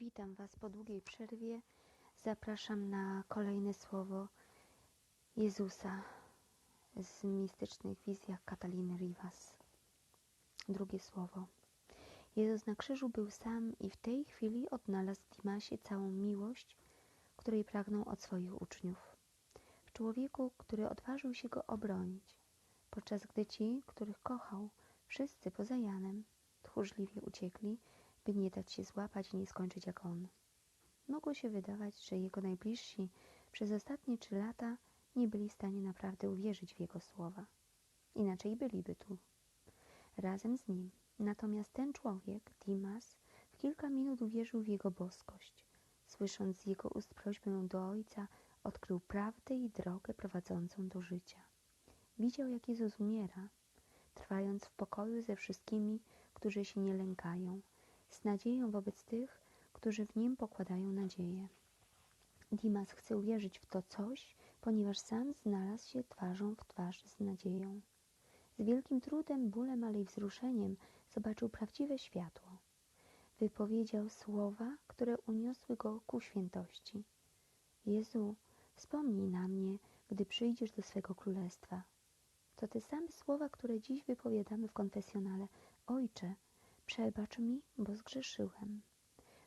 Witam Was po długiej przerwie. Zapraszam na kolejne słowo Jezusa z mistycznych wizjach Kataliny Rivas. Drugie słowo. Jezus na krzyżu był sam i w tej chwili odnalazł w Dimasie całą miłość, której pragnął od swoich uczniów. W człowieku, który odważył się go obronić, podczas gdy ci, których kochał, wszyscy poza Janem, tchórzliwie uciekli, by nie dać się złapać i nie skończyć jak on. Mogło się wydawać, że jego najbliżsi przez ostatnie trzy lata nie byli w stanie naprawdę uwierzyć w jego słowa. Inaczej byliby tu. Razem z nim. Natomiast ten człowiek, Dimas, w kilka minut uwierzył w jego boskość. Słysząc z jego ust prośbę do Ojca, odkrył prawdę i drogę prowadzącą do życia. Widział, jak Jezus umiera, trwając w pokoju ze wszystkimi, którzy się nie lękają, z nadzieją wobec tych, którzy w nim pokładają nadzieję. Dimas chce uwierzyć w to coś, ponieważ sam znalazł się twarzą w twarz z nadzieją. Z wielkim trudem, bólem, ale i wzruszeniem zobaczył prawdziwe światło. Wypowiedział słowa, które uniosły go ku świętości. Jezu, wspomnij na mnie, gdy przyjdziesz do swego królestwa. To te same słowa, które dziś wypowiadamy w konfesjonale. Ojcze, przebacz mi, bo zgrzeszyłem.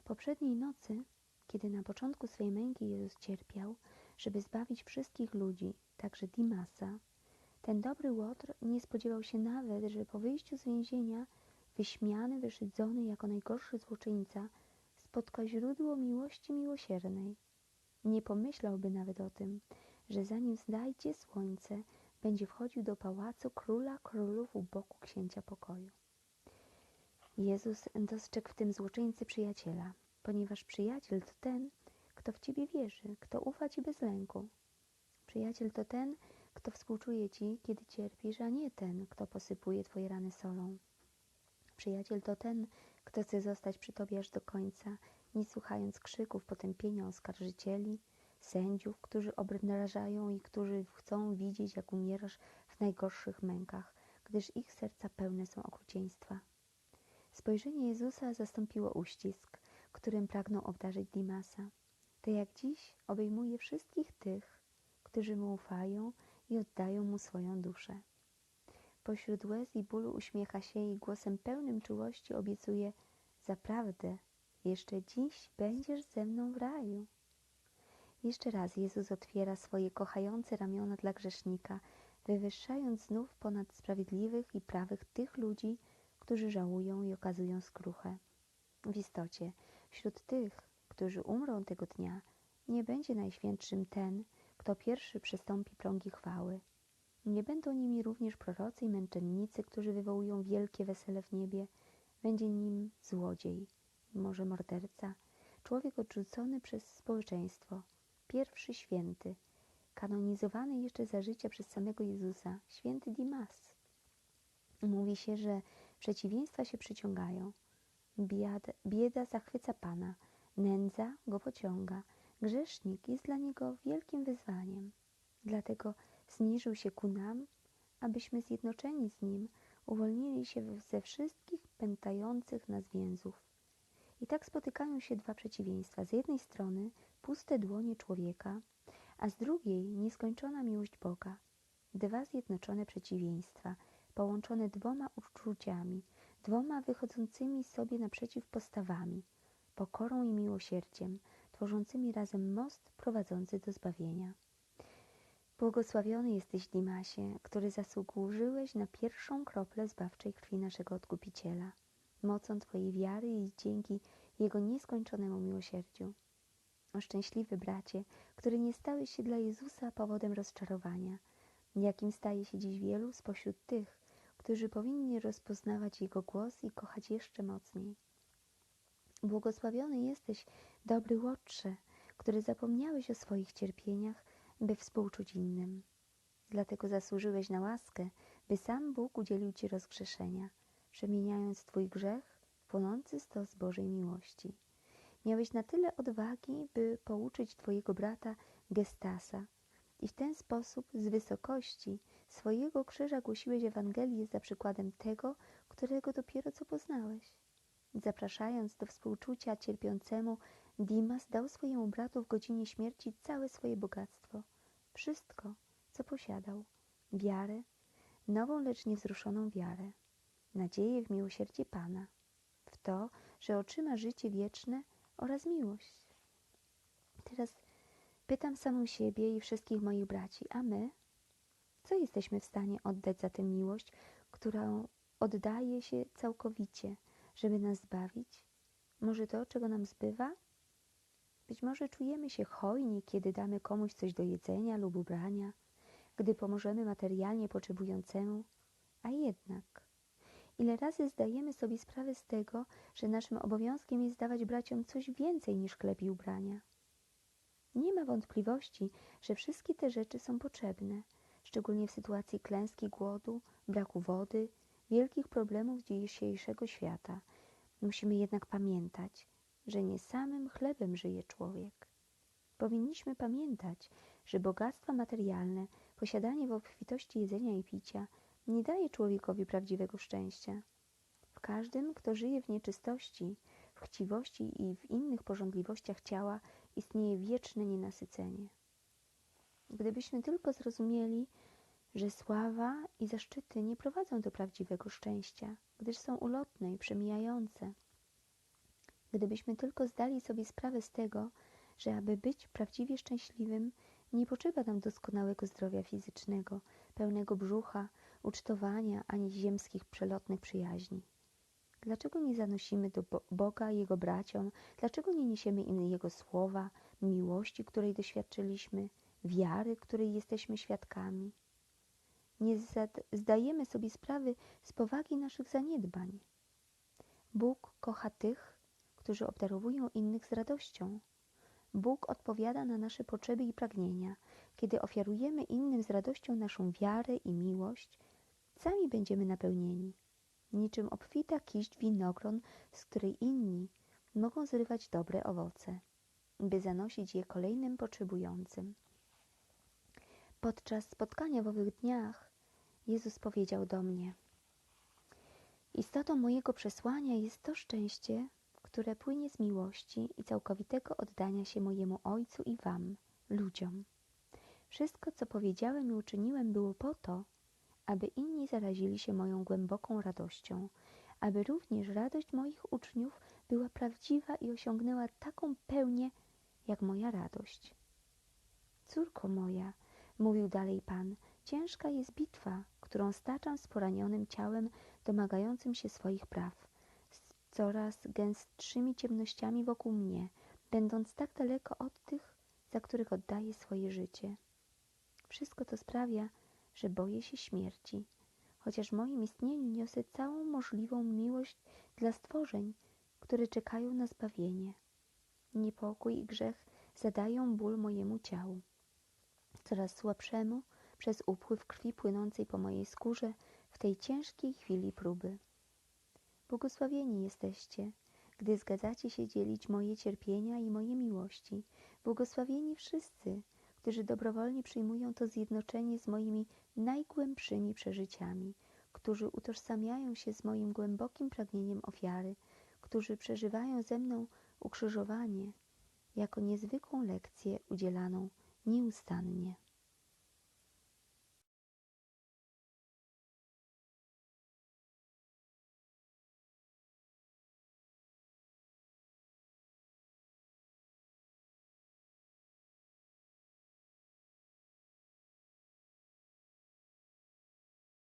Poprzedniej nocy, kiedy na początku swej męki Jezus cierpiał, żeby zbawić wszystkich ludzi, także Dimasa, ten dobry Łotr nie spodziewał się nawet, że po wyjściu z więzienia, wyśmiany, wyszydzony jako najgorszy złoczyńca, spotka źródło miłości miłosiernej. Nie pomyślałby nawet o tym, że zanim znajdzie słońce, będzie wchodził do pałacu króla królów u boku księcia pokoju. Jezus dostrzegł w tym złoczyńcy przyjaciela, ponieważ przyjaciel to ten, kto w Ciebie wierzy, kto ufa Ci bez lęku. Przyjaciel to ten, kto współczuje Ci, kiedy cierpisz, a nie ten, kto posypuje Twoje rany solą. Przyjaciel to ten, kto chce zostać przy Tobie aż do końca, nie słuchając krzyków potępienia oskarżycieli, sędziów, którzy obrażają i którzy chcą widzieć, jak umierasz w najgorszych mękach, gdyż ich serca pełne są okrucieństwa. Spojrzenie Jezusa zastąpiło uścisk, którym pragnął obdarzyć Dimasa. Tak jak dziś obejmuje wszystkich tych, którzy mu ufają i oddają mu swoją duszę. Pośród łez i bólu uśmiecha się i głosem pełnym czułości obiecuje: Zaprawdę, jeszcze dziś będziesz ze mną w raju. Jeszcze raz Jezus otwiera swoje kochające ramiona dla grzesznika, wywyższając znów ponad sprawiedliwych i prawych tych ludzi, którzy żałują i okazują skruchę. W istocie, wśród tych, którzy umrą tego dnia, nie będzie najświętszym ten, kto pierwszy przystąpi prągi chwały. Nie będą nimi również prorocy i męczennicy, którzy wywołują wielkie wesele w niebie. Będzie nim złodziej, może morderca, człowiek odrzucony przez społeczeństwo, pierwszy święty, kanonizowany jeszcze za życia przez samego Jezusa, święty Dimas. Mówi się, że przeciwieństwa się przyciągają. Biada, bieda zachwyca Pana, nędza go pociąga, grzesznik jest dla niego wielkim wyzwaniem. Dlatego zniżył się ku nam, abyśmy zjednoczeni z nim uwolnili się ze wszystkich pętających nas więzów. I tak spotykają się dwa przeciwieństwa. Z jednej strony puste dłonie człowieka, a z drugiej nieskończona miłość Boga. Dwa zjednoczone przeciwieństwa, połączone dwoma uczuciami, dwoma wychodzącymi sobie naprzeciw postawami, pokorą i miłosierdziem, tworzącymi razem most prowadzący do zbawienia. Błogosławiony jesteś, Dimasie, który zasłużyłeś na pierwszą kroplę zbawczej krwi naszego Odkupiciela, mocą Twojej wiary i dzięki Jego nieskończonemu miłosierdziu. O szczęśliwy bracie, który nie stałeś się dla Jezusa powodem rozczarowania, jakim staje się dziś wielu spośród tych, którzy powinni rozpoznawać Jego głos i kochać jeszcze mocniej. Błogosławiony jesteś, dobry łotrze, który zapomniałeś o swoich cierpieniach, by współczuć innym. Dlatego zasłużyłeś na łaskę, by sam Bóg udzielił Ci rozgrzeszenia, przemieniając Twój grzech w płonący stos Bożej miłości. Miałeś na tyle odwagi, by pouczyć Twojego brata Gestasa i w ten sposób z wysokości swojego krzyża głosiłeś Ewangelię za przykładem tego, którego dopiero co poznałeś. Zapraszając do współczucia cierpiącemu, Dimas dał swojemu bratu w godzinie śmierci całe swoje bogactwo, wszystko, co posiadał, wiarę, nową, lecz niewzruszoną wiarę, nadzieję w miłosierdzie Pana, w to, że otrzyma życie wieczne oraz miłość. Teraz pytam samą siebie i wszystkich moich braci, a my? Co jesteśmy w stanie oddać za tę miłość, którą oddaje się całkowicie, żeby nas zbawić? Może to, czego nam zbywa? Być może czujemy się hojni, kiedy damy komuś coś do jedzenia lub ubrania, gdy pomożemy materialnie potrzebującemu, a jednak ile razy zdajemy sobie sprawę z tego, że naszym obowiązkiem jest dawać braciom coś więcej niż chleb i ubrania. Nie ma wątpliwości, że wszystkie te rzeczy są potrzebne, szczególnie w sytuacji klęski głodu, braku wody, wielkich problemów dzisiejszego świata. Musimy jednak pamiętać, że nie samym chlebem żyje człowiek. Powinniśmy pamiętać, że bogactwa materialne, posiadanie w obfitości jedzenia i picia nie daje człowiekowi prawdziwego szczęścia. W każdym, kto żyje w nieczystości, w chciwości i w innych porządliwościach ciała, istnieje wieczne nienasycenie. Gdybyśmy tylko zrozumieli, że sława i zaszczyty nie prowadzą do prawdziwego szczęścia, gdyż są ulotne i przemijające. Gdybyśmy tylko zdali sobie sprawę z tego, że aby być prawdziwie szczęśliwym, nie potrzeba nam doskonałego zdrowia fizycznego, pełnego brzucha, ucztowania ani ziemskich przelotnych przyjaźni. Dlaczego nie zanosimy do Boga Jego braciom? Dlaczego nie niesiemy im Jego słowa, miłości, której doświadczyliśmy, wiary, której jesteśmy świadkami? Nie zdajemy sobie sprawy z powagi naszych zaniedbań. Bóg kocha tych, którzy obdarowują innych z radością. Bóg odpowiada na nasze potrzeby i pragnienia. Kiedy ofiarujemy innym z radością naszą wiarę i miłość, sami będziemy napełnieni niczym obfita kiść winogron, z której inni mogą zrywać dobre owoce, by zanosić je kolejnym potrzebującym. Podczas spotkania w owych dniach Jezus powiedział do mnie: Istotą mojego przesłania jest to szczęście, które płynie z miłości i całkowitego oddania się mojemu Ojcu i Wam, ludziom. Wszystko, co powiedziałem i uczyniłem, było po to, aby inni zarazili się moją głęboką radością, aby również radość moich uczniów była prawdziwa i osiągnęła taką pełnię, jak moja radość. Córko moja, mówił dalej Pan, ciężka jest bitwa, którą staczam z poranionym ciałem domagającym się swoich praw, z coraz gęstszymi ciemnościami wokół mnie, będąc tak daleko od tych, za których oddaję swoje życie. Wszystko to sprawia, że boję się śmierci, chociaż w moim istnieniu niosę całą możliwą miłość dla stworzeń, które czekają na zbawienie. Niepokój i grzech zadają ból mojemu ciału, coraz słabszemu przez upływ krwi płynącej po mojej skórze w tej ciężkiej chwili próby. Błogosławieni jesteście, gdy zgadzacie się dzielić moje cierpienia i moje miłości. Błogosławieni wszyscy, którzy dobrowolnie przyjmują to zjednoczenie z moimi najgłębszymi przeżyciami, którzy utożsamiają się z moim głębokim pragnieniem ofiary, którzy przeżywają ze mną ukrzyżowanie jako niezwykłą lekcję udzielaną nieustannie.